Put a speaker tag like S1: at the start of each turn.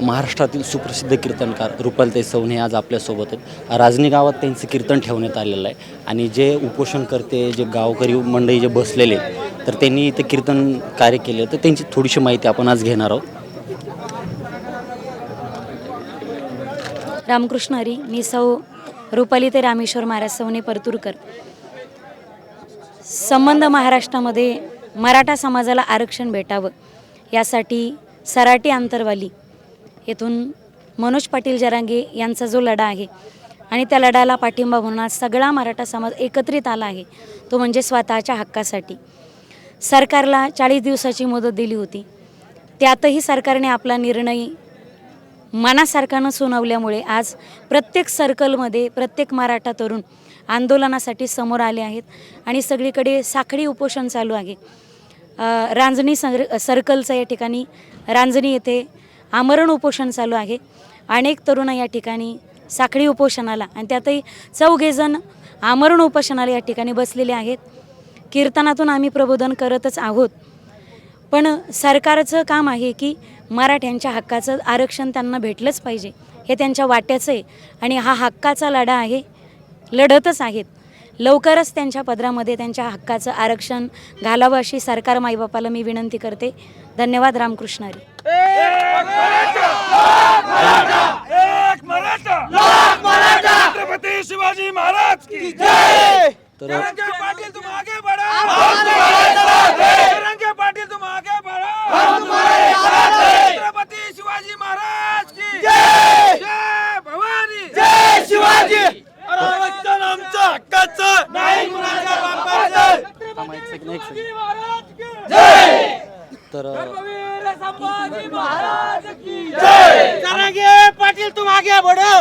S1: महाराष्ट्रातील सुप्रसिद्ध कीर्तनकार रुपालताई सवणे आज आपल्यासोबत आहेत. राजनी गावात त्यांचं कीर्तन ठेवण्यात आलेलं आहे. आणि जे उपोषण करते जे गावकरी मंडळी जे बसलेले तर त्यांनी इथे कीर्तन कार्य केले. तर त्यांची थोडीशी माहिती आपण आज घेणार आहोत.
S2: रामकृष्ण हरी मी सौ रुपाली ते रामेश्वर महाराज सवने परतूरकर. संबंध महाराष्ट्रामध्ये मराठा समाजाला आरक्षण भेटावं यासाठी सराटी आंतरवाली येथून मनोज पाटील जरांगे यांचा जो लढा आहे आणि त्या लढ्याला पाठिंबा म्हणून आज सगळा मराठा समाज एकत्रित आला आहे तो म्हणजे स्वतःच्या हक्कासाठी. सरकारला चाळीस दिवसाची मुदत दिली होती. त्यातही सरकारने आपला निर्णय मनासारखानं सुनावल्यामुळे आज प्रत्येक सर्कलमध्ये प्रत्येक मराठा तरुण आंदोलनासाठी समोर आले आहेत आणि सगळीकडे साखळी उपोषण चालू आहे. रांजणी सर सर्कलचं या ठिकाणी रांजणी येथे आमरण उपोषण चालू आहे. अनेक तरुण या ठिकाणी साखळी उपोषणाला आणि त्यातही चौघेजण आमरण उपोषणाला या ठिकाणी बसलेले आहेत. कीर्तनातून आम्ही प्रबोधन करतच आहोत. पण सरकारचं काम आहे की मराठ्यांच्या हक्काचं आरक्षण त्यांना भेटलंच पाहिजे. हे त्यांच्या वाट्याचं आहे आणि हा हक्काचा लढा आहे. लढतच आहेत. लवकरच त्यांच्या पदरामध्ये त्यांच्या हक्काचं आरक्षण घालावं अशी सरकार माईबापाला मी विनंती करते. धन्यवाद रामकृष्ण हरी.
S3: एक मराठा लाख मराठा छत्रपती शिवाजी महाराज की
S1: तर
S3: तिरंगे पाटिल तुम आगे बढ़ो! पाटिल तुम आगे बढ़ो छत्रपती शिवाजी महाराज की जय भवानी जय शिवाजी आरक्षण आमचं हक्काचं नाही कुणाच्या
S1: एक तर
S3: वीर संभाजी महाराज की जय! तिरंगे पाटिल तुम आगे बढ़ो